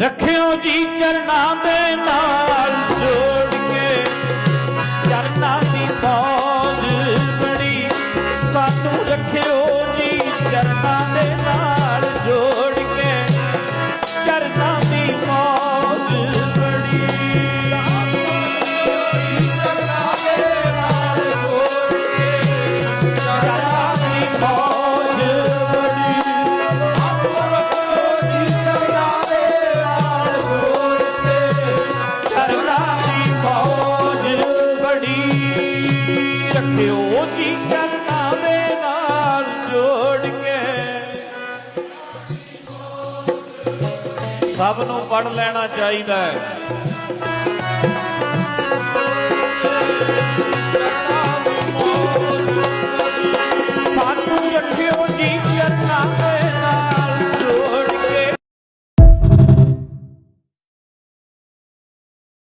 ਰੱਖਿਓ ਜੀ ਚਰਨਾਂ ਦੇ ਨਾਲ ਜੋੜ ਕੇ। ਚਰਨਾਂ ਦੀ ਫੌਜ ਬੜੀ ਸਾਨੂੰ ਰੱਖਿਓ ਜੀ ਚਰਨਾਂ ਦੇ ਨਾਲ ਜੋੜ ਕੇ। ਚਰਨਾਂ ਦੀ ਫੌਜ ਬੜੀ ਚਰਨਾਂ ਦੀ ਫੌਜ ਚਰਨਾਂ ਬੜੀ ਰੱਖਿਓ ਜੀ ਚਰਨਾਂ ਨਾਲ ਜੋੜ ਕੇ। ਸਭ ਨੂੰ ਪੜ ਲੈਣਾ ਚਾਹੀਦਾ ਹੈ।